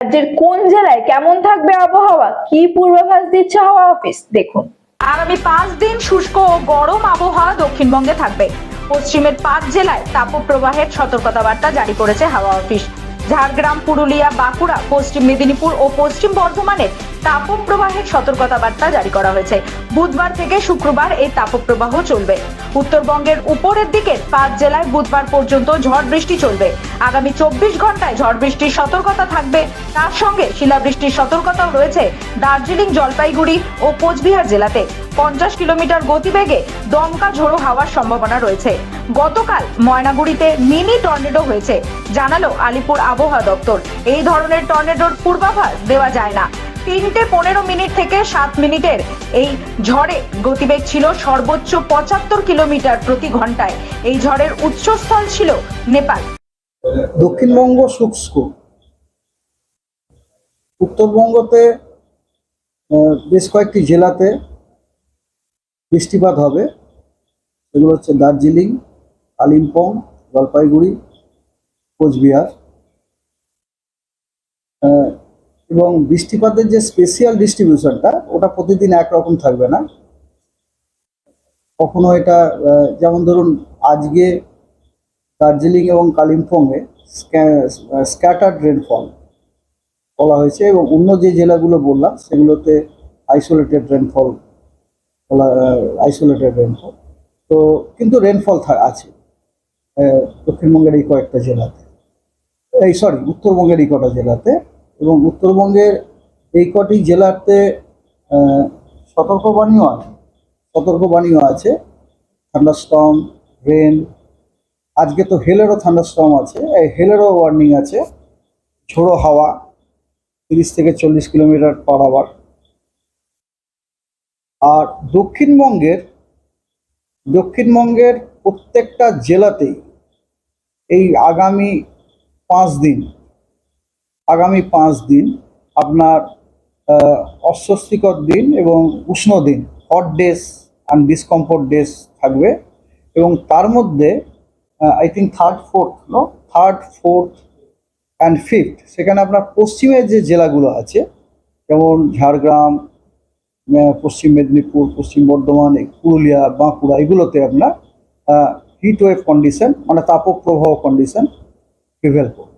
রাজ্যের কোন জেলায় কেমন থাকবে আবহাওয়া? কি পূর্বাভাস দিচ্ছে হাওয়া অফিস? দেখুন। আগামী পাঁচ দিন শুষ্ক ও গরম আবহাওয়া দক্ষিণবঙ্গে থাকবে। পশ্চিমের পাঁচ জেলায় তাপপ্রবাহের সতর্কতা বার্তা জারি করেছে হাওয়া অফিস। ঝাড়গ্রাম, পুরুলিয়া, বাঁকুড়া, পশ্চিম মেদিনীপুর ও পশ্চিম বর্ধমানের তাপপ্রবাহের সতর্কতা বার্তা জারি করা হয়েছে। বুধবার থেকে শুক্রবার এই তাপপ্রবাহ চলবে। উত্তরবঙ্গের উপরের দিকের পাঁচ জেলায় বুধবার পর্যন্ত ঝড় বৃষ্টি চলবে। আগামী চব্বিশ ঘন্টায় ঝড় বৃষ্টির সতর্কতা থাকবে। তার সঙ্গে শিলাবৃষ্টির সতর্কতাও রয়েছে দার্জিলিং, জলপাইগুড়ি ও কোচবিহার জেলাতে। পঞ্চাশ কিলোমিটার গতিবেগে দমকা ঝোড়ো হাওয়ার সম্ভাবনা রয়েছে। গতকাল ময়নাগুড়িতে মিনি টর্নেডো হয়েছে, জানালো আলিপুর আবহাওয়া দপ্তর। এই ধরনের টর্নেডোর পূর্বাভাস দেওয়া যায় না। তিনটে পনেরো মিনিট থেকে সাত মিনিটের এই ঝড়ে গতিবেগ ছিল সর্বোচ্চ পঁচাত্তর কিলোমিটার প্রতি ঘন্টায়। এই ঝড়ের উৎসস্থল ছিল নেপাল। দক্ষিণবঙ্গ শুষ্ক। উত্তরবঙ্গতে বেশ কয়েকটি জেলাতে বৃষ্টিপাত হবে। সেগুলো হচ্ছে দার্জিলিং কালিম্পং জলপাইগুড়ি, কোচবিহার। এবং বৃষ্টিপাতের যে স্পেশিয়াল ডিস্ট্রিবিউশনটা ওটা প্রতিদিন একরকম থাকবে না। কখনো এটা যেমন ধরুন আজকে দার্জিলিং এবং কালিম্পংয়ে স্ক্যাটার্ড রেনফল বলা হয়েছে এবং অন্য যে জেলাগুলো বললাম, সেগুলোতে আইসোলেটেড রেনফল আইসোলেটেড রেনফল তো কিন্তু রেনফল আছে দক্ষিণবঙ্গের এই কয়েকটা জেলাতে। এই সরি উত্তরবঙ্গের এই কটা জেলাতে এবং উত্তরবঙ্গের এই কটি জেলাতে সতর্কবাণীও আছে। সতর্কবাণীও আছে। থান্ডারস্টর্ম রেন আজকে তো হেলেরও থান্ডারস্টর্ম আছে। এই হেলেরও ওয়ার্নিং আছে। ঝোড়ো হাওয়া, তিরিশ থেকে চল্লিশ কিলোমিটার পার আওয়ার আর দক্ষিণবঙ্গের দক্ষিণবঙ্গের প্রত্যেকটা জেলাতেই এই আগামী পাঁচ দিন আগামী পাঁচ দিন আপনার অস্বস্তিকর দিন এবং উষ্ণ দিন hot days and discomfort days থাকবে এবং তার মধ্যে I think third fourth no third fourth and fifth সেখানে আপনার পশ্চিমের যে জেলাগুলো আছে, যেমন ঝাড়গ্রাম পশ্চিম মেদিনীপুর, পশ্চিম বর্ধমান পুরুলিয়া, বাঁকুড়া, এগুলোতে আপনার হিট ওয়েভ কন্ডিশন মানে তাপপ্রবাহ কন্ডিশন প্রিভেল করবে।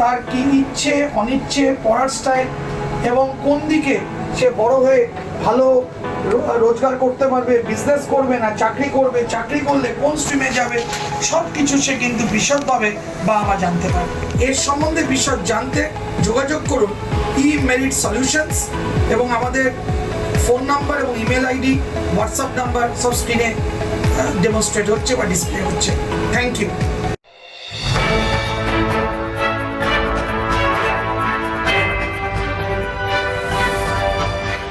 তার কি ইচ্ছে, অনিচ্ছে, পড়ার স্টাইল এবং কোন দিকে সে বড় হয়ে ভালো রোজগার করতে পারবে বিজনেস করবে না, চাকরি করবে, চাকরি করলে কোন স্ট্রিমে যাবে সব কিছু সে কিন্তু বিশদভাবে মা জানতে পারবে। এর সম্বন্ধে বিশদ জানতে যোগাযোগ করুন ই মেরিট সলিউশনস এবং আমাদের ফোন নাম্বার এবং ইমেল আইডি হোয়াটসঅ্যাপ নাম্বার সব স্ক্রিনে ডেমনস্ট্রেট হচ্ছে বা ডিসপ্লে হচ্ছে। Thank you